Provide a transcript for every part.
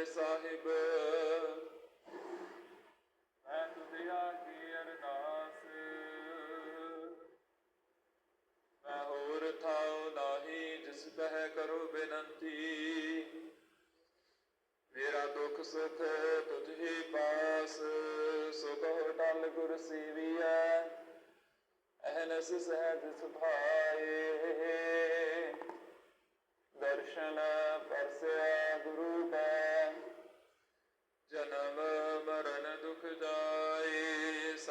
ਮੇਰੇ ਸਾਹਿਬ। ਮੈਂ ਤੁਧਿਆ ਕੀ ਅਰਦਾਸ। ਮੈਂ ਹੋਰ ਥਾਉ ਨਾਹੀ ਜਿਸ ਬਹਿ ਕਰੋ ਬੇਨੰਤੀ। ਮੇਰਾ ਦੁੱਖ ਸੁਖ ਤੁਝ ਹੀ ਪਾਸ ਸੋ ਕਹੋ ਟਲ ਗੁਰ ਸੇਵੀਐ ਅਹਨਸ ਸਹਿਜ ਸੁਭਾਏ ਦਰਸ਼ਨ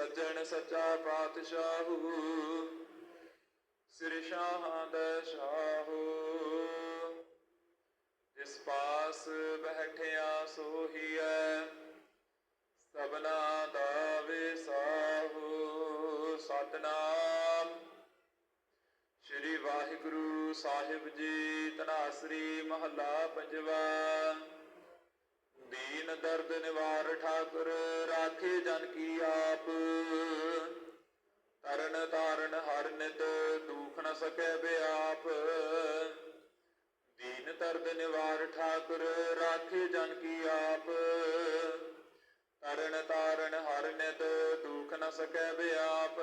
ਸੱਜਣ ਸੱਚਾ ਪਾਤਸ਼ਾਹੂ, ਸਿਰ ਸ਼ਾਹਾਂ ਦਾ ਸ਼ਾਹੂ ਜਿਸ ਪਾਸ ਬੈਠਿਆ ਸੋਹੀਐ ਸਭਨਾ ਦਾ ਵਿਸਾਹੂ। ਸਤਨਾਮ ਸ੍ਰੀ ਵਾਹਿਗੁਰੂ ਸਾਹਿਬ ਜੀ ਤਨਾਸਰੀ ਮਹੱਲਾ ਪੰਜਵਾ। ਦੀਨ ਦਰਦ ਨਿਵਾਰ ਠਾਕੁਰ ਰਾਖੇ ਜਨ ਕੀ ਆਪ। ਤਰਨ ਤਾਰਨ ਹਰ ਨਿਤ ਦੁਖ ਨ ਸਕੈ ਬਿਆਪ। ਦੀਨ ਦਰਦ ਨਿਵਾਰ ਠਾਕੁਰ ਰਾਖੇ ਜਨ ਕੀ ਆਪ। ਤਰਨ ਤਾਰਨ ਹਰ ਨਿਤ ਦੁਖ ਨ ਸਕੈ ਬਿਆਪ।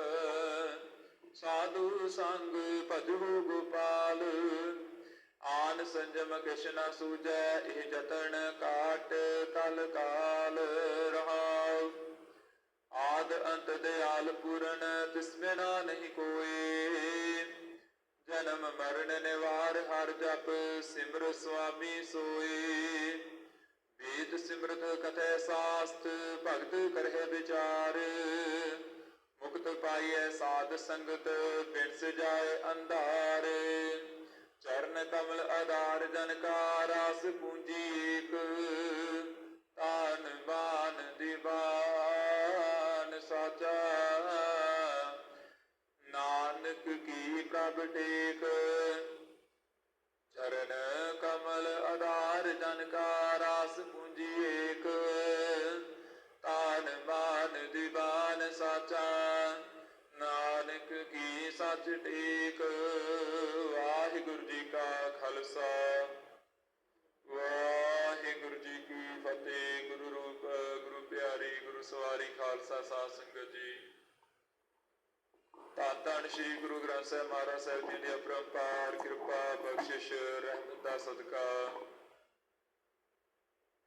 ਸਾਧੂ ਸੰਗ ਭਜੋ ਗੋਪਾਲ। ਆਨ ਸੰਜਮ ਕਿਛ ਸੂਜੈ ਇਹ ਜਤਨ ਕਾਟ ਕਲ ਕਾਲ ਰਹਾਉ। ਆਦ ਅੰਤ ਦਿਆਲ ਪੂਰਨ, ਤਿਸ ਬਿਨਾ ਨਹੀਂ ਕੋਈ। ਜਨਮ ਮਰਨ ਨਿਵਾਰ, ਹਰ ਜਪ ਸਿਮਰ ਸੁਆਮੀ ਸੋਈ। ਵੇਦ ਸਿਮਰਤ ਕਥੈ ਸਾਸਤ, ਭਗਤ ਕਰਹਿ ਵਿਚਾਰ। ਮੁਕਤ ਪਾਈਐ ਸਾਧ ਸੰਗਤ, ਬਿਨਸ ਜਾਏ ਅੰਧਾਰ। ਚਰਨ ਕਮਲ ਆਧਾਰ ਜਨਕਾਰ ਕਾ ਪੂੰਜੀ ਏਕ। ਤਾਨ ਬਾਨ ਦੀਵਾਨ ਸਾਚਾ। ਨਾਨਕ ਕੀ ਪ੍ਰਭ ਟੇਕ। ਚਰਨ ਕਮਲ ਆਧਾਰ ਜਨਕਾਰ ਕਾ ਪੂੰਜੀ ਏਕ। ਤਾਨ ਬਾਨ ਦੀਵਾਨ ਸਾਚਾ। ਨਾਨਕ ਕੀ ਸੱਚ ਟੇਕ। ਖਾਲਸਾ। ਵਾਹਿਗੁਰੂ ਜੀ ਕੀ ਫਤਿਹ। ਗੁਰੂ ਰੂਪ, ਗੁਰੂ ਪਿਆਰੀ, ਗੁਰੂ ਸਵਾਰੀ ਖਾਲਸਾ ਸਾਧ ਸੰਗਤ ਜੀ। ਧੰਨ ਧੰਨ ਸ੍ਰੀ ਗੁਰੂ ਗ੍ਰੰਥ ਸਾਹਿਬ ਮਹਾਰਾਜ ਸਾਹਿਬ ਜੀ ਦੀ ਅਪਰੰਪਾਰ, ਕਿਰਪਾ, ਬਖਸ਼ਿਸ਼, ਰਹਿਮਤ ਦਾ ਸਦਕਾ।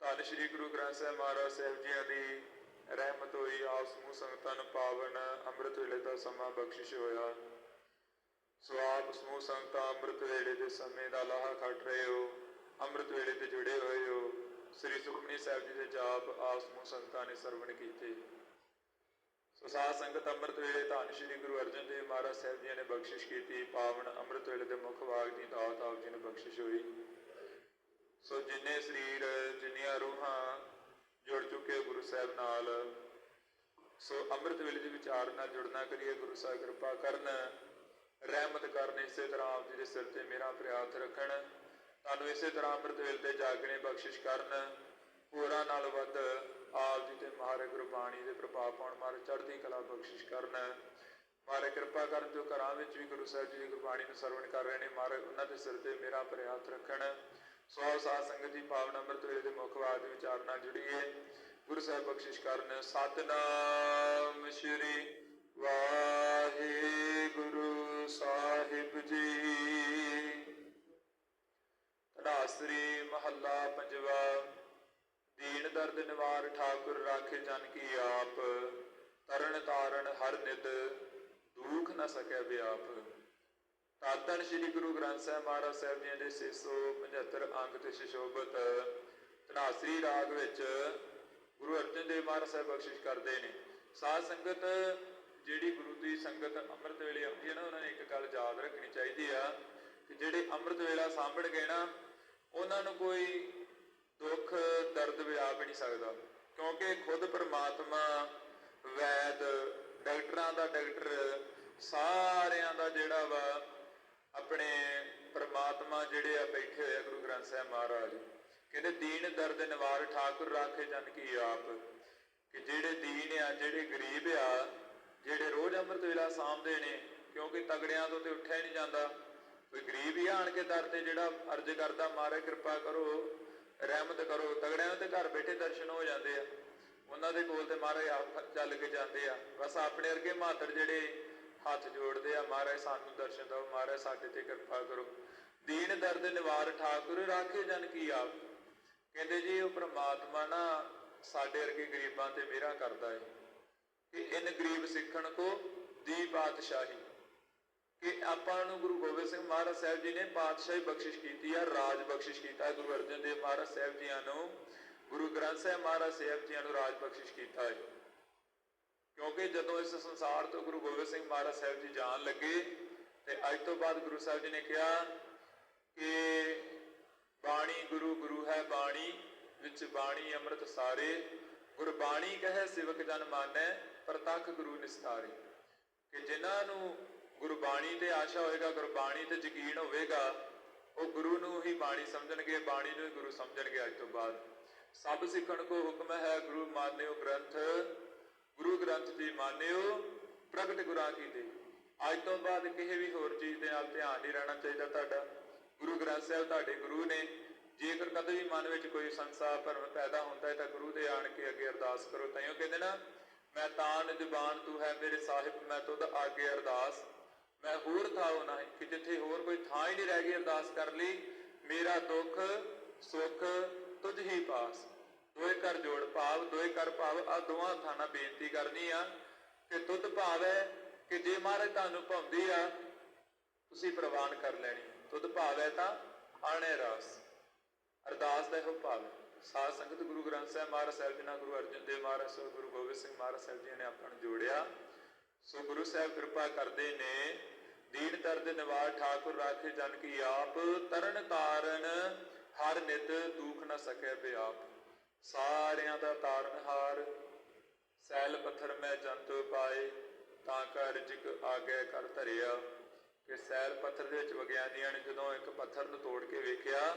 ਧੰਨ ਸ੍ਰੀ ਗੁਰੂ ਗ੍ਰੰਥ ਸਾਹਿਬ ਮਹਾਰਾਜ ਸਾਹਿਬ ਜੀ ਦੀ ਰਹਿਮਤ ਹੋਈ, ਆਪ ਸਮੂਹ ਸੰਗਤਾਂ ਨੂੰ ਪਾਵਨ, ਅੰਮ੍ਰਿਤ ਵੇਲੇ ਦਾ ਸਮਾਂ ਬਖਸ਼ਿਸ਼ ਹੋਇਆ। ਸੋ ਆਪ ਸਮੂਹ ਸੰਗਤਾਂ ਅੰਮ੍ਰਿਤ ਵੇਲੇ ਦੇ ਸਮੇਂ ਦਾ ਲਾਹਾ ਖੱਟ ਰਹੇ ਹੋ, ਅੰਮ੍ਰਿਤ ਵੇਲੇ ਤੇ ਜੁੜੇ ਹੋਏ ਹੋ। ਸ੍ਰੀ ਸੁਖਮਨੀ ਸਾਹਿਬ ਜੀ ਦੇ ਜਾਪ ਆਪ ਸਮੂਹ ਸੰਗਤਾਂ ਨੇ ਸਰਵਣ ਕੀਤੇ। ਸੋ ਸਾਧ ਸੰਗਤ ਅੰਮ੍ਰਿਤ ਵੇਲੇ ਧੰਨ ਸ਼੍ਰੀ ਗੁਰੂ ਅਰਜਨ ਦੇਵ ਮਹਾਰਾਜ ਸਾਹਿਬ ਜੀ ਨੇ ਬਖਸ਼ਿਸ਼ ਕੀਤੀ। ਪਾਵਨ ਅੰਮ੍ਰਿਤ ਵੇਲੇ ਦੇ ਮੁੱਖ ਵਾਗ ਦੀ ਦਾਤ ਆਪ ਜੀ ਨੂੰ ਬਖਸ਼ਿਸ਼ ਹੋਈ। ਸੋ ਜਿੰਨੇ ਸਰੀਰ, ਜਿੰਨੀਆਂ ਰੂਹਾਂ ਜੁੜ ਚੁੱਕੇ ਗੁਰੂ ਸਾਹਿਬ ਨਾਲ, ਸੋ ਅੰਮ੍ਰਿਤ ਵੇਲੇ ਦੇ ਵਿਚਾਰ ਨਾਲ ਜੁੜਨਾ ਕਰੀਏ, ਗੁਰੂ ਸਾਹਿਬ ਕਿਰਪਾ ਕਰਨ। ਰਹਿਮਤ ਕਰਨ ਇਸੇ ਤਰ੍ਹਾਂ ਆਪ ਜੀ ਦੇ ਸਿਰ ਤੇ ਮੇਰਾ ਪ੍ਰਿਆਤ ਰੱਖਣ। ਤੁਹਾਨੂੰ ਇਸੇ ਤਰ੍ਹਾਂ ਅੰਮ੍ਰਿਤ ਵੇਲੇ ਤੇ ਜਾਗਣੇ ਬਖਸ਼ਿਸ਼ ਕਰਨ। ਹੋਰਾਂ ਨਾਲ ਵੱਧ ਆਪ ਜੀ ਤੇ ਮਹਾਰਾਜ ਗੁਰਬਾਣੀ ਦੇ ਪ੍ਰਭਾਵ ਪਾਉਣ ਮਾਰੇ ਚੜ੍ਹਦੀ ਕਲਾ ਬਖਸ਼ਿਸ਼ ਕਰਨ। ਮਾਰੇ ਕਿਰਪਾ ਕਰਨ ਜੋ ਘਰਾਂ ਵਿੱਚ ਵੀ ਗੁਰੂ ਸਾਹਿਬ ਜੀ ਦੀ ਗੁਰਬਾਣੀ ਨੂੰ ਸਰਵਣ ਕਰ ਰਹੇ ਨੇ, ਮਾਰੇ ਉਹਨਾਂ ਦੇ ਸਿਰ ਤੇ ਮੇਰਾ ਪ੍ਰਿਆਤ ਰੱਖਣ। ਸੋ ਸਾਧ ਸੰਗਤ ਜੀ, ਪਾਵਨ ਅੰਮ੍ਰਿਤ ਵੇਲੇ ਦੇ ਮੁੱਖ ਬਾਤ ਵਿਚਾਰ ਨਾਲ ਜੁੜੀਏ। ਗੁਰੂ ਸਾਹਿਬ ਬਖਸ਼ਿਸ਼ ਕਰਨ। ਸਤਨਾਮ ਸ੍ਰੀ ਵਾਹਿਗੁਰੂ ਸਾਹਿਬ ਜੀ। ਧੜਾਸਰੀ ਮਹੱਲਾ ਪੰਜਵਾ। ਦੀਨ ਦਰਦ ਨਿਵਾਰ ਠਾਕੁਰ ਰਾਖੇ ਜਨ ਕੀ ਆਪ। ਤਰਨ ਤਾਰਨ ਹਰ ਨਿਤ ਦੁਖ ਨ ਸਕੈ ਵਿਆਪ। ਤਾਤਨ ਸ੍ਰੀ ਗੁਰੂ ਗ੍ਰੰਥ ਸਾਹਿਬ ਮਹਾਰਾਜ ਸਾਹਿਬ ਜੀ ਦੇ 675 ਅੰਕ ਤੇ ਸ਼ਿਸ਼ੋਭਤ ਧਨਾਸਰੀ ਰਾਗ ਵਿੱਚ ਗੁਰੂ ਅਰਜਨ ਦੇਵ ਮਹਾਰਾਜ ਸਾਹਿਬ ਬਖਸ਼ਿਸ਼ ਕਰਦੇ ਨੇ। ਸਾਧ ਸੰਗਤ ਜਿਹੜੀ ਗੁਰੂ ਦੀ ਸੰਗਤ ਅੰਮ੍ਰਿਤ ਵੇਲੇ ਆਉਂਦੀ ਹੈ ਨਾ, ਉਹਨਾਂ ਨੇ ਇੱਕ ਗੱਲ ਯਾਦ ਰੱਖਣੀ ਚਾਹੀਦੀ ਆ ਕਿ ਜਿਹੜੇ ਅੰਮ੍ਰਿਤ ਵੇਲਾ ਸਾਂਭਣ ਗਏ ਨਾ, ਉਹਨਾਂ ਨੂੰ ਕੋਈ ਦੁੱਖ, ਦਰਦ ਵਿਆਪ ਨਹੀਂ ਸਕਦਾ। ਕਿਉਂਕਿ ਖੁਦ ਪਰਮਾਤਮਾ, ਵੈਦ, ਡਾਕਟਰਾਂ ਦਾ ਡਾਕਟਰ, ਸਾਰਿਆਂ ਦਾ ਜਿਹੜਾ ਵਾ, ਆਪਣੇ ਪ੍ਰਮਾਤਮਾ ਜਿਹੜੇ ਆ ਬੈਠੇ ਹੋਏ ਆ ਗੁਰੂ ਗ੍ਰੰਥ ਸਾਹਿਬ ਮਹਾਰਾਜ। ਕਹਿੰਦੇ, ਦੀਨ, ਦਰਦ, ਨਿਵਾਰ, ਠਾਕੁਰ, ਰਾਖੇ ਜਨ ਕੀ ਆਪ। ਕਿ ਜਿਹੜੇ ਦੀਨ ਆ, ਜਿਹੜੇ ਗਰੀਬ ਆ ਜਿਹੜੇ ਰੋਜ਼ ਅੰਮ੍ਰਿਤ ਵੇਲਾ ਸਾਂਭਦੇ ਨੇ, ਕਿਉਂਕਿ ਤਗੜਿਆਂ ਤੋਂ ਤੇ ਉੱਠਿਆ ਨਹੀਂ ਜਾਂਦਾ। ਕੋਈ ਗਰੀਬ ਹੀ ਆਣ ਕੇ ਦਰ ਤੇ ਜਿਹੜਾ ਅਰਜ਼ ਕਰਦਾ, ਮਾਰੇ ਕਿਰਪਾ ਕਰੋ, ਰਹਿਮਤ ਕਰੋ। ਤਗੜਿਆਂ ਦੇ ਘਰ ਬੈਠੇ ਦਰਸ਼ਨ ਹੋ ਜਾਂਦੇ ਆ। ਉਹਨਾਂ ਦੇ ਕੋਲ ਤੇ ਮਹਾਰਾਜ ਆਪ ਚੱਲ ਕੇ ਜਾਂਦੇ ਆ। ਬਸ ਆਪਣੇ ਵਰਗੇ ਮਾਤੜ ਜਿਹੜੇ ਹੱਥ ਜੋੜਦੇ ਆ ਮਹਾਰਾਜ ਸਾਨੂੰ ਦਰਸ਼ਨ ਦਿਓ ਮਹਾਰਾਜ ਸਾਡੇ ਤੇ ਕਿਰਪਾ ਕਰੋ। ਦੀਨ, ਦਰਦ, ਨਿਵਾਰ ਠਾਕੁਰ, ਰਾਖੇ ਜਨ ਕੀ ਆਪ। ਕਹਿੰਦੇ ਜੀ, ਉਹ ਪ੍ਰਮਾਤਮਾ ਨਾ ਸਾਡੇ ਵਰਗੇ ਗਰੀਬਾਂ ਤੇ ਮਿਹਰਾਂ ਕਰਦਾ ਹੈ ਕਿ ਇਨ ਗਰੀਬ ਸਿੱਖਣ ਕੋ ਦੀ ਪਾਤਸ਼ਾਹੀ। ਕਿ ਆਪਾਂ ਨੂੰ ਗੁਰੂ ਗੋਬਿੰਦ ਸਿੰਘ ਮਹਾਰਾਜ ਸਾਹਿਬ ਜੀ ਨੇ ਪਾਤਸ਼ਾਹੀ ਬਖਸ਼ਿਸ਼ ਕੀਤੀ ਆ, ਰਾਜ ਬਖਸ਼ਿਸ਼ ਕੀਤਾ, ਗੁਰੂ ਅਰਜਨ ਦੇਵ ਮਹਾਰਾਜ ਸਾਹਿਬ ਜੀਆਂ ਨੂੰ, ਗੁਰੂ ਗ੍ਰੰਥ ਸਾਹਿਬ ਮਹਾਰਾਜ ਸਾਹਿਬ ਜੀਆਂ ਨੂੰ ਰਾਜ ਬਖਸ਼ਿਸ਼ ਕੀਤਾ ਹੈ। ਕਿਉਂਕਿ ਜਦੋਂ ਇਸ ਸੰਸਾਰ ਤੋਂ ਗੁਰੂ ਗੋਬਿੰਦ ਸਿੰਘ ਮਹਾਰਾਜ ਸਾਹਿਬ ਜੀ ਜਾਣ ਲੱਗੇ, ਤੇ ਅੱਜ ਤੋਂ ਬਾਅਦ ਗੁਰੂ ਸਾਹਿਬ ਜੀ ਨੇ ਕਿਹਾ ਕਿ ਬਾਣੀ ਗੁਰੂ ਗੁਰੂ ਹੈ ਬਾਣੀ, ਵਿੱਚ ਬਾਣੀ ਅੰਮ੍ਰਿਤ ਸਾਰੇ, ਗੁਰਬਾਣੀ ਕਹੇ ਸਿਵਕ ਜਨ ਮਾਨੈ ਪ੍ਰਤੱਖ ਗੁਰੂ ਨਿਸਤਾਰੇ। ਕਿ ਜਿਨ੍ਹਾਂ ਨੂੰ ਗੁਰਬਾਣੀ ਤੇ ਆਸ਼ਾ ਹੋਏਗਾ, ਗੁਰਬਾਣੀ ਤੇ ਯਕੀਨ ਹੋਵੇਗਾ, ਉਹ ਗੁਰੂ ਨੂੰ ਹੀ ਬਾਣੀ ਸਮਝਣਗੇ, ਬਾਣੀ ਨੂੰ ਹੀ ਗੁਰੂ ਸਮਝਣਗੇ ਅੱਜ ਤੋਂ ਬਾਅਦ। ਸਭ ਸਿੱਖਣ ਕੋ ਹੁਕਮ ਹੈ, ਗੁਰੂ ਮਾਨਿਓ ਗ੍ਰੰਥ। ਗੁਰੂ ਗ੍ਰੰਥ ਜੀ ਮਾਨਿਓ, ਪ੍ਰਗਟ ਗੁਰਾਂ ਕੀ ਦੇ। ਅੱਜ ਤੋਂ ਬਾਅਦ ਕਿਸੇ ਵੀ ਹੋਰ ਚੀਜ਼ ਦੇ ਨਾਲ ਧਿਆਨ ਨਹੀਂ ਰਹਿਣਾ ਚਾਹੀਦਾ ਤੁਹਾਡਾ। ਗੁਰੂ ਗ੍ਰੰਥ ਸਾਹਿਬ ਤੁਹਾਡੇ ਗੁਰੂ ਨੇ। ਜੇਕਰ ਕਦੇ ਵੀ ਮਨ ਵਿੱਚ ਕੋਈ ਸੰਸਾ, ਭਰਮ ਪੈਦਾ ਹੁੰਦਾ ਹੈ ਤਾਂ ਗੁਰੂ ਦੇ ਆਣ ਕੇ ਅੱਗੇ ਅਰਦਾਸ ਕਰੋ ਤਾਈਓ ਕਹਿੰਦੇ ਨਾ ਮੈਂ ਤਾਨ ਜ਼ੁਬਾਨ ਤੂੰ ਹੈ ਮੇਰੇ ਸਾਹਿਬ, ਮੈਂ ਤੁਧ ਆਗੇ ਅਰਦਾਸ। ਮੈਂ ਹੋਰ ਥਾਉ ਨਹੀਂ ਕਿ ਜਿੱਥੇ ਹੋਰ ਕੋਈ ਥਾਂ ਹੀ ਨਹੀਂ ਰਹਿ ਗਈ ਅਰਦਾਸ ਕਰ ਲਈ। ਮੇਰਾ ਦੁੱਖ, ਸੁੱਖ ਤੁਝ ਹੀ ਪਾਸ। ਦੋਏ ਕਰ ਜੋੜ ਭਾਵ, ਦੋਏ ਕਰ ਭਾਵ, ਆ ਦੋਵਾਂ ਥਾਣਾ ਬੇਨਤੀ ਕਰਨੀ ਆ ਕਿ ਤੁਧ ਭਾਵ ਹੈ ਕਿ ਜੇ ਮਹਾਰਾਜ ਤੁਹਾਨੂੰ ਭਾਉਂਦੀ ਆ, ਤੁਸੀਂ ਪ੍ਰਵਾਨ ਕਰ ਲੈਣੀ। ਤੁਧ ਭਾਵ ਹੈ ਤਾਂ ਆਣੇ ਰਾਸ। ਅਰਦਾਸ ਦਾ ਇਹੋ ਭਾਵ ਹੈ। ਸਾਧ ਸੰਗਤ ਗੁਰੂ ਗ੍ਰੰਥ ਸਾਹਿਬ ਮਹਾਰਾਜ ਸਾਹਿਬ ਜੀ ਨਾਲ ਗੁਰੂ ਅਰਜਨ ਦੇਵ ਮਹਾਰਾਜ ਸਾਹਿਬ, ਗੁਰੂ ਗੋਬਿੰਦ ਸਿੰਘ ਮਹਾਰਾਜ ਸਾਹਿਬ ਜੀ ਨੇ ਆਪਾਂ ਨੂੰ ਜੋੜਿਆ। ਸੋ ਗੁਰੂ ਸਾਹਿਬ ਕਿਰਪਾ ਕਰਦੇ ਨੇ, ਦੀਨ ਦਰਦ ਨਿਵਾਰ ਠਾਕੁਰ ਰਾਖੇ ਜਨ ਕੀ ਆਪ, ਤਰਨ ਤਾਰਨ ਹਰ ਨਿਤ ਦੁਖ ਨ ਸਕੇ ਬਿਆਪ। ਸਾਰਿਆਂ ਦਾ ਤਾਰਨ ਹਾਰ, ਸੈਲ ਪੱਥਰ ਮੈਂ ਜੰਤੂ ਪਾਏ, ਤਾਂ ਕਰ ਜਿਕ ਆਗੇ ਕਰ ਧਰਿਆ। ਕਿ ਸੈਲ ਪੱਥਰ ਦੇ ਵਿੱਚ ਵਿਗਿਆਨੀਆਂ ਨੇ, ਜਦੋਂ ਇੱਕ ਪੱਥਰ ਨੂੰ ਤੋੜ ਕੇ ਵੇਖਿਆ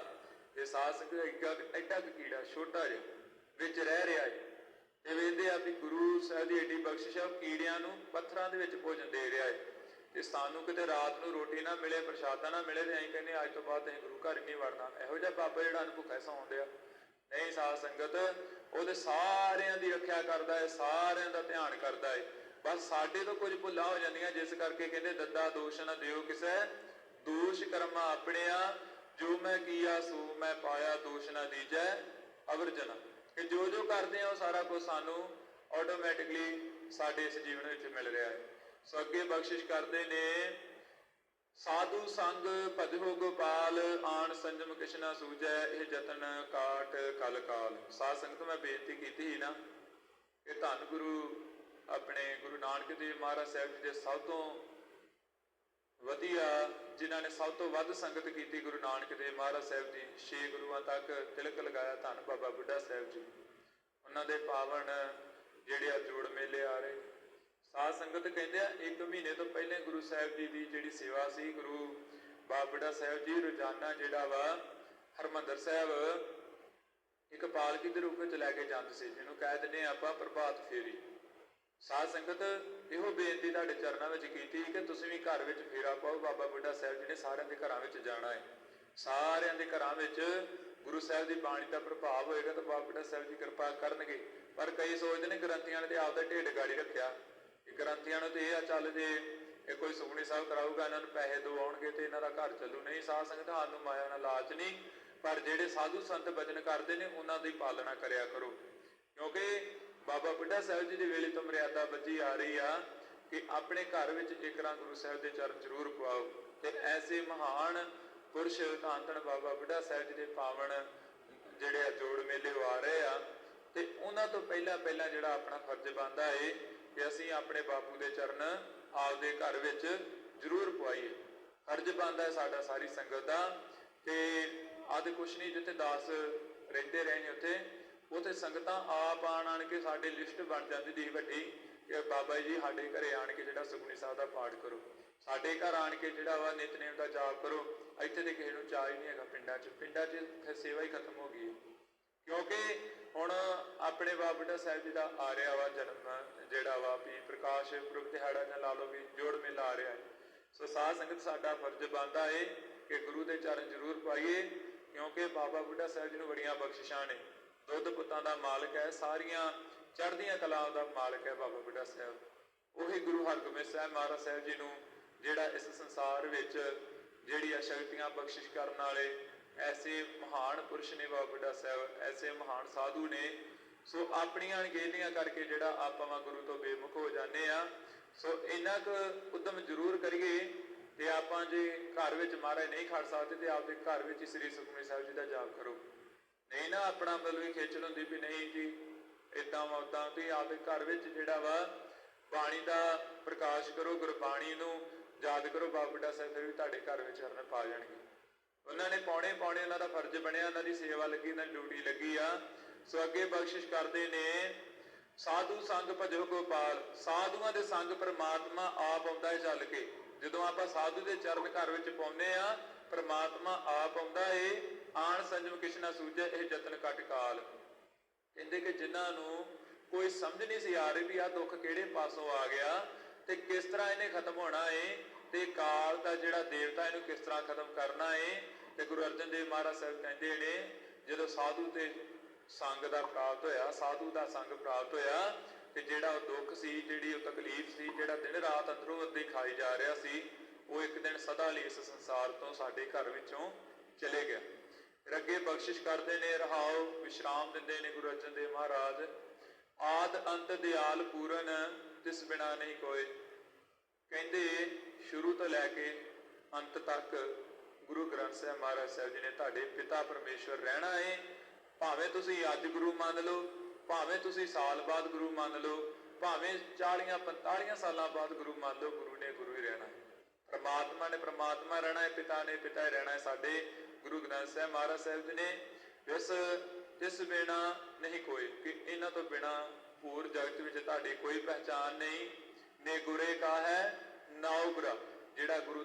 ਇਹ ਸਾਧ ਐਡਾ ਐਡਾ ਕੀੜਾ ਛੋਟਾ ਜਿਹਾ ਵਿੱਚ ਰਹਿ ਰਿਹਾ ਹੈ ਤੇ ਵੇਖਦੇ ਆ ਵੀ ਗੁਰੂ ਸਾਹਿਬ ਦੀ ਏਡੀ ਬਖਸ਼ਿਸ਼ ਆ ਕੀੜਿਆਂ ਨੂੰ ਪੱਥਰਾਂ ਦੇ ਵਿੱਚ ਭੋਜਨ ਦੇ ਰਿਹਾ ਹੈ। ਤੇ ਸਾਨੂੰ ਕਿਤੇ ਰਾਤ ਨੂੰ ਰੋਟੀ ਨਾ ਮਿਲੇ, ਪ੍ਰਸ਼ਾਦਾ ਨਾ ਮਿਲੇ, ਤੇ ਅਸੀਂ ਕਹਿੰਦੇ ਅੱਜ ਤੋਂ ਬਾਅਦ ਅਸੀਂ ਗੁਰੂ ਘਰ ਨਹੀਂ ਵੜਨਾ। ਇਹੋ ਜਿਹਾ ਬਾਬਾ ਜਿਹੜਾ ਨੂੰ ਸੌਂਦੇ ਆ ਨਹੀਂ ਸਾਧ ਸੰਗਤ ਉਹਦੇ ਸਾਰਿਆਂ ਦੀ ਰੱਖਿਆ ਕਰਦਾ ਹੈ, ਸਾਰਿਆਂ ਦਾ ਧਿਆਨ ਕਰਦਾ ਹੈ। ਬਸ ਸਾਡੇ ਤੋਂ ਕੁਝ ਭੁੱਲਾਂ ਹੋ ਜਾਂਦੀਆਂ, ਜਿਸ ਕਰਕੇ ਕਹਿੰਦੇ, ਦੱਦਾ ਦੋਸ਼ ਨਾ ਦਿਓ ਕਿਸੇ। ਦੋਸ਼ ਕਰਮਾ ਆਪਣਿਆ ਜੋ ਮੈਂ ਕੀਆ, ਸੋ ਮੈਂ ਪਾਇਆ, ਦੋਸ਼ ਨਾ ਦੀਜੈ ਅਵਰਜਨਾ ਕਿ ਜੋ ਜੋ ਕਰਦੇ ਆ, ਉਹ ਸਾਰਾ ਕੁਝ ਸਾਨੂੰ ਆਟੋਮੈਟਿਕਲੀ ਸਾਡੇ ਇਸ ਜੀਵਨ ਵਿੱਚ ਮਿਲ ਰਿਹਾ ਹੈ। ਸੋ ਅੱਗੇ ਬਖਸ਼ਿਸ਼ ਕਰਦੇ ਨੇ, ਸਾਧੂ ਸੰਗ ਭਜੋ ਗੋਪਾਲ, ਆਣ ਸੰਜਮ ਕਿਸ਼ਨਾ ਸੂਜੈ ਇਹ ਜਤਨ ਕਾਟ ਕਲ ਕਾਲ। ਸਾਧ ਸੰਗਤ, ਮੈਂ ਬੇਨਤੀ ਕੀਤੀ ਸੀ ਨਾ ਕਿ ਧੰਨ ਗੁਰੂ ਆਪਣੇ ਗੁਰੂ ਨਾਨਕ ਦੇਵ ਮਹਾਰਾਜ ਸਾਹਿਬ ਜੀ ਦੇ ਸਭ ਤੋਂ ਵਧੀਆ ਜਿਨ੍ਹਾਂ ਨੇ ਸਭ ਤੋਂ ਵੱਧ ਸੰਗਤ ਕੀਤੀ ਗੁਰੂ ਨਾਨਕ ਦੇਵ ਮਹਾਰਾਜ ਸਾਹਿਬ ਜੀ, ਛੇ ਗੁਰੂਆਂ ਤੱਕ ਤਿਲਕ ਲਗਾਇਆ ਧੰਨ ਬਾਬਾ ਬੁੱਢਾ ਸਾਹਿਬ ਜੀ। ਉਹਨਾਂ ਦੇ ਪਾਵਨ ਜਿਹੜੇ ਆ ਜੋੜ ਮੇਲੇ ਆ ਰਹੇ। ਸਾਧ ਸੰਗਤ ਕਹਿੰਦੇ ਆ, ਇੱਕ ਮਹੀਨੇ ਤੋਂ ਪਹਿਲੇ ਗੁਰੂ ਸਾਹਿਬ ਜੀ ਦੀ ਜਿਹੜੀ ਸੇਵਾ ਸੀ, ਗੁਰੂ ਬਾਬਾ ਬੁੱਢਾ ਸਾਹਿਬ ਜੀ, ਰੋਜ਼ਾਨਾ ਜਿਹੜਾ ਵਾ ਹਰਮੰਦਰ ਸਾਹਿਬ ਇੱਕ ਪਾਲਕੀ ਦੇ ਰੂਪ ਵਿੱਚ ਲੈ ਕੇ ਜਾਂਦੇ ਸੀ, ਜਿਹਨੂੰ ਕਹਿ ਦਿੰਦੇ ਆ ਆਪਾਂ ਪ੍ਰਭਾਤ ਫੇਰੀ। ਸਾਧ ਸੰਗਤ, ਇਹੋ ਬੇਨਤੀ ਤੁਹਾਡੇ ਚਰਨਾਂ ਵਿੱਚ ਕੀਤੀ ਕਿ ਤੁਸੀਂ ਵੀ ਘਰ ਵਿੱਚ ਫੇਰਾ ਪਾਓ, ਬਾਬਾ ਬੁੱਢਾ ਸਾਹਿਬ ਜੀ ਨੇ ਸਾਰਿਆਂ ਦੇ ਘਰਾਂ ਵਿੱਚ ਜਾਣਾ ਹੈ। ਸਾਰਿਆਂ ਦੇ ਘਰਾਂ ਵਿੱਚ ਗੁਰੂ ਸਾਹਿਬ ਦੀ ਬਾਣੀ ਦਾ ਪ੍ਰਭਾਵ ਹੋਏਗਾ ਤਾਂ ਬਾਬਾ ਬੁੱਢਾ ਸਾਹਿਬ ਜੀ ਕਿਰਪਾ ਕਰਨਗੇ। ਪਰ ਕਈ ਸੋਚਦੇ ਨੇ ਗ੍ਰੰਥੀਆਂ ਨੇ ਤੇ ਆਪਦਾ ਢਿੱਡ ਗਾੜੀ ਰੱਖਿਆ। ਕਿ ਗ੍ਰੰਥੀਆਂ ਨੂੰ ਤੇ ਇਹ ਆ ਚੱਲ ਜੇ ਇਹ ਕੋਈ ਸੁਖਣੀ ਸਾਹਿਬ ਕਰਾਊਗਾ, ਇਹਨਾਂ ਨੂੰ ਪੈਸੇ ਦਵਾਉਣਗੇ ਤੇ ਇਹਨਾਂ ਦਾ ਘਰ ਚੱਲੂ। ਨਹੀਂ, ਸਾਧ ਸੰਗਤ, ਸਾਨੂੰ ਮਾਇਆ ਨਾਲ ਲਾਲਚ ਨਹੀਂ, ਪਰ ਜਿਹੜੇ ਸਾਧੂ ਸੰਤ ਬਚਨ ਕਰਦੇ ਨੇ, ਉਹਨਾਂ ਦੀ ਪਾਲਣਾ ਕਰਿਆ ਕਰੋ। ਕਿਉਂਕਿ ਬਾਬਾ ਬੁੱਢਾ ਸਾਹਿਬ ਜੀ ਦੇ ਵੇਲੇ ਤੋਂ ਮਰਿਆਦਾ ਬੱਜੀ ਆ ਰਹੀ ਆ ਕਿ ਆਪਣੇ ਘਰ ਵਿੱਚ ਇਕਰਾਂ ਗੁਰੂ ਸਾਹਿਬ ਦੇ ਚਰਨ ਜ਼ਰੂਰ ਪਵਾਓ ਤੇ ਐਸੇ ਮਹਾਨ ਪੁਰਸ਼ ਧੰਨ ਬਾਬਾ ਬੁੱਢਾ ਸਾਹਿਬ ਜੀ ਦੇ ਪਾਵਨ ਜਿਹੜੇ ਆ ਜੋੜ ਮੇਲੇ ਆ ਰਹੇ ਆ ਤੇ ਉਹਨਾਂ ਤੋਂ ਪਹਿਲਾਂ ਪਹਿਲਾਂ ਜਿਹੜਾ ਆਪਣਾ ਫਰਜ਼ ਬਣਦਾ ਏ ਕਿ ਅਸੀਂ ਆਪਣੇ ਬਾਪੂ ਦੇ ਚਰਨ ਆਪਦੇ ਘਰ ਵਿੱਚ ਜ਼ਰੂਰ ਪਵਾਈਏ। ਫਰਜ਼ ਬਣਦਾ ਸਾਡਾ ਸਾਰੀ ਸੰਗਤ ਦਾ ਤੇ ਅੱਜ ਕੁਛ ਨਹੀਂ ਜਿੱਥੇ ਦਾਸ ਰਹਿੰਦੇ ਰਹੇ ਨੇ ਉੱਥੇ ਉਥੇ ਸੰਗਤਾਂ ਆਪ ਆਣ ਆਣ ਕੇ ਸਾਡੇ ਲਿਸਟ ਬਣ ਜਾਂਦੀ ਦੀ ਵੱਡੀ, ਕਿ ਬਾਬਾ ਜੀ ਸਾਡੇ ਘਰੇ ਆਣ ਕੇ ਜਿਹੜਾ ਸੁਖਣੀ ਸਾਹਿਬ ਦਾ ਪਾਠ ਕਰੋ। ਸਾਡੇ ਘਰ ਆਣ ਕੇ ਜਿਹੜਾ ਵਾ ਨਿਤਨੇਮ ਦਾ ਜਾਪ ਕਰੋ, ਇੱਥੇ ਤੇ ਕਿਸੇ ਨੂੰ ਚਾਹ ਹੀ ਨਹੀਂ ਹੈਗਾ ਪਿੰਡਾਂ 'ਚ। ਪਿੰਡਾਂ 'ਚ ਫਿਰ ਸੇਵਾ ਹੀ ਖਤਮ ਹੋ ਗਈ ਹੈ। ਕਿਉਂਕਿ ਹੁਣ ਆਪਣੇ ਬਾਬਾ ਸਾਹਿਬ ਜੀ ਦਾ ਆ ਰਿਹਾ ਵਾ ਜਨਮ, ਜਿਹੜਾ ਵਾ ਵੀ ਪ੍ਰਕਾਸ਼ ਪੁਰਬ ਦਿਹਾੜਾ ਜਾਂ ਲਾ ਲਓ ਵੀ ਜੋੜ ਮੇਲਾ ਆ ਰਿਹਾ ਹੈ। ਸੋ ਸਾਧ ਸੰਗਤ ਸਾਡਾ ਫਰਜ਼ ਬਣਦਾ ਏ ਕਿ ਗੁਰੂ ਦੇ ਚਰਨ ਜ਼ਰੂਰ ਪਾਈਏ, ਕਿਉਂਕਿ ਬਾਬਾ ਬੁੱਢਾ ਸਾਹਿਬ ਜੀ ਨੂੰ ਬੜੀਆਂ ਬਖਸ਼ਿਸ਼ਾਂ ਨੇ। ਦੁੱਧ ਪੁੱਤਾਂ ਦਾ ਮਾਲਕ ਹੈ, ਸਾਰੀਆਂ ਚੜ੍ਹਦੀਆਂ ਕਲਾਂ ਦਾ ਮਾਲਕ ਹੈ ਬਾਬਾ ਬੁੱਢਾ ਸਾਹਿਬ। ਉਹੀ ਗੁਰੂ ਹਰਗੋਬਿੰਦ ਸਾਹਿਬ ਮਹਾਰਾਜ ਸਾਹਿਬ ਜੀ ਨੂੰ ਜਿਹੜਾ ਇਸ ਸੰਸਾਰ ਵਿੱਚ ਜਿਹੜੀਆਂ ਸ਼ਕਤੀਆਂ ਬਖਸ਼ਿਸ਼ ਕਰਨ ਵਾਲੇ ਐਸੇ ਮਹਾਨ ਪੁਰਸ਼ ਨੇ ਬਾਬਾ ਬੁੱਢਾ ਸਾਹਿਬ, ਐਸੇ ਮਹਾਨ ਸਾਧੂ ਨੇ, ਸੋ ਆਪਣੀਆਂ ਅਣਗਹਿਲੀਆਂ ਕਰਕੇ ਜਿਹੜਾ ਆਪਾਂ ਵਾ ਗੁਰੂ ਤੋਂ ਬੇਮੁਖ ਹੋ ਜਾਂਦੇ ਆ, ਸੋ ਇੰਨਾ ਕੁ ਉਦਮ ਜ਼ਰੂਰ ਕਰੀਏ ਤੇ ਆਪਾਂ ਜੇ ਘਰ ਵਿੱਚ ਮਹਾਰਾਜ ਨਹੀਂ ਖੜ ਸਕਦੇ ਤੇ ਆਪਦੇ ਘਰ ਵਿੱਚ ਹੀ ਸ੍ਰੀ ਸੁਖਮਨੀ ਸਾਹਿਬ ਜੀ ਦਾ ਜਾਪ ਕਰੋ। ਨਹੀਂ ਨਾ, ਆਪਣਾ ਮਤਲਬ ਵੀ ਖੇਚਲ ਹੁੰਦੀ ਵੀ ਨਹੀਂ ਜੀ ਇਦਾਂ ਵਾ ਉਦਾਂ ਤੇ ਆਪਦੇ ਘਰ ਵਿੱਚ ਜਿਹੜਾ ਵਾ, ਬਾਣੀ ਦਾ ਪ੍ਰਕਾਸ਼ ਕਰੋ, ਗੁਰਬਾਣੀ ਨੂੰ ਯਾਦ ਕਰੋ, ਬਾਬਾ ਬੁੱਢਾ ਸਾਹਿਬ ਵੀ ਤੁਹਾਡੇ ਘਰ ਵਿੱਚ ਹਰਨ ਪਾ ਜਾਣਗੇ। ਉਹਨਾਂ ਨੇ ਪੌਣੇ ਪੌਣੇ ਉਹਨਾਂ ਦਾ ਫਰਜ਼ ਬਣਿਆ, ਉਹਨਾਂ ਦੀ ਸੇਵਾ ਲੱਗੀ, ਉਹਨਾਂ ਦੀ ਡਿਊਟੀ ਲੱਗੀ ਆ। ਸੋ ਅੱਗੇ ਬਖਸ਼ਿਸ਼ ਕਰਦੇ ਨੇ, ਸਾਧੂ ਸੰਗ ਭਜੋ ਗੋਪਾਲ, ਸਾਧੂਆਂ ਦੇ ਸੰਗ ਪ੍ਰਮਾਤਮਾ ਆਪ ਆਉਂਦਾ ਹੈ ਚੱਲ ਕੇ। ਜਦੋਂ ਆਪਾਂ ਸਾਧੂ ਦੇ ਚਰਨ ਘਰ ਵਿੱਚ ਪਾਉਂਦੇ ਆ, ਪ੍ਰਮਾਤਮਾ ਆਪ ਆਣ ਸੰਜਮ ਕਿਸ਼ਨਾ ਸੂਝੇ, ਇਹ ਯਤਨ ਕਟ ਕਾਲ। ਕਹਿੰਦੇ ਕਿ ਜਿਨ੍ਹਾਂ ਨੂੰ ਕੋਈ ਸਮਝ ਨਹੀਂ ਸੀ ਆ ਰਹੀ ਵੀ ਆ ਦੁੱਖ ਕਿਹੜੇ ਪਾਸੋਂ ਆ ਗਿਆ ਤੇ ਕਿਸ ਤਰ੍ਹਾਂ ਇਹਨੇ ਖਤਮ ਹੋਣਾ ਏ ਤੇ ਕਾਲ ਦਾ ਜਿਹੜਾ ਦੇਵਤਾ ਇਹਨੂੰ ਕਿਸ ਤਰ੍ਹਾਂ ਖਤਮ ਕਰਨਾ ਏ ਤੇ ਗੁਰੂ ਅਰਜਨ ਦੇਵ ਮਹਾਰਾਜ ਸਾਹਿਬ ਕਹਿੰਦੇ ਨੇ, ਜਦੋਂ ਸਾਧੂ ਤੇ ਸੰਗ ਦਾ ਪ੍ਰਾਪਤ ਹੋਇਆ, ਸਾਧੂ ਦਾ ਸੰਗ ਪ੍ਰਾਪਤ ਹੋਇਆ ਤੇ ਜਿਹੜਾ ਉਹ ਦੁੱਖ ਸੀ, ਜਿਹੜੀ ਉਹ ਤਕਲੀਫ ਸੀ, ਜਿਹੜਾ ਦਿਨ ਰਾਤ ਅੰਦਰੋਂ ਅੰਦਰ ਖਾਈ ਜਾ ਰਿਹਾ ਸੀ, ਉਹ ਇੱਕ ਦਿਨ ਸਦਾ ਲਈ ਇਸ ਸੰਸਾਰ ਤੋਂ ਸਾਡੇ ਘਰ ਵਿੱਚੋਂ ਚਲੇ ਗਿਆ। ਰੱਗੇ ਬਖਸ਼ਿਸ਼ ਕਰਦੇ ਨੇ ਰਹਾਉ ਵਿਸ਼ਰਾਮ ਦਿੰਦੇ ਨੇ ਗੁਰੂ ਅਰਜਨ ਦੇਵ ਮਹਾਰਾਜ। ਆਦ ਅੰਤ ਦਿਆਲ ਪੂਰਨ, ਤਿਸ ਬਿਨਾ ਨਹੀਂ ਕੋਈ। ਕਹਿੰਦੇ, ਸ਼ੁਰੂ ਤੋਂ ਲੈ ਕੇ ਅੰਤ ਤੱਕ ਗੁਰੂ ਗ੍ਰੰਥ ਸਾਹਿਬ ਮਹਾਰਾਜ ਸਾਹਿਬ ਜੀ ਨੇ ਤੁਹਾਡੇ ਪਿਤਾ ਪਰਮੇਸ਼ਵਰ ਰਹਿਣਾ ਹੈ ਭਾਵੇਂ ਤੁਸੀਂ ਅੱਜ ਗੁਰੂ ਮੰਨ ਲਓ, ਭਾਵੇਂ ਤੁਸੀਂ ਸਾਲ ਬਾਅਦ ਗੁਰੂ ਮੰਨ ਲਓ, ਭਾਵੇਂ 40 45 ਸਾਲਾਂ ਬਾਅਦ ਗੁਰੂ ਮੰਨ ਲਓ, ਗੁਰੂ ਨੇ ਗੁਰੂ ਹੀ ਰਹਿਣਾ ਹੈ ਪ੍ਰਮਾਤਮਾ ਨੇ ਪ੍ਰਮਾਤਮਾ ਰਹਿਣਾ ਹੈ ਪਿਤਾ ਨੇ ਪਿਤਾ ਹੀ ਰਹਿਣਾ ਹੈ ਸਾਡੇ ਗੁਰੂ ਗ੍ਰੰਥ ਸਾਹਿਬ ਮਹਾਰਾਜ ਸਾਹਿਬ ਜੀ ਨੇ ਇਸ ਇਸ ਬਿਨਾ ਨਹੀਂ ਕੋਈ, ਕਿ ਇਹਨਾਂ ਤੋਂ ਬਿਨਾ ਹੋਰ ਜਗਤ ਵਿੱਚ ਤੁਹਾਡੀ ਕੋਈ ਪਹਿਚਾਨ ਨਹੀਂ। ਨੇ ਗੁਰੇ ਕਾ ਹੈ, ਨਾਉ ਗੁਰਾ, ਜਿਹੜਾ ਗੁਰੂ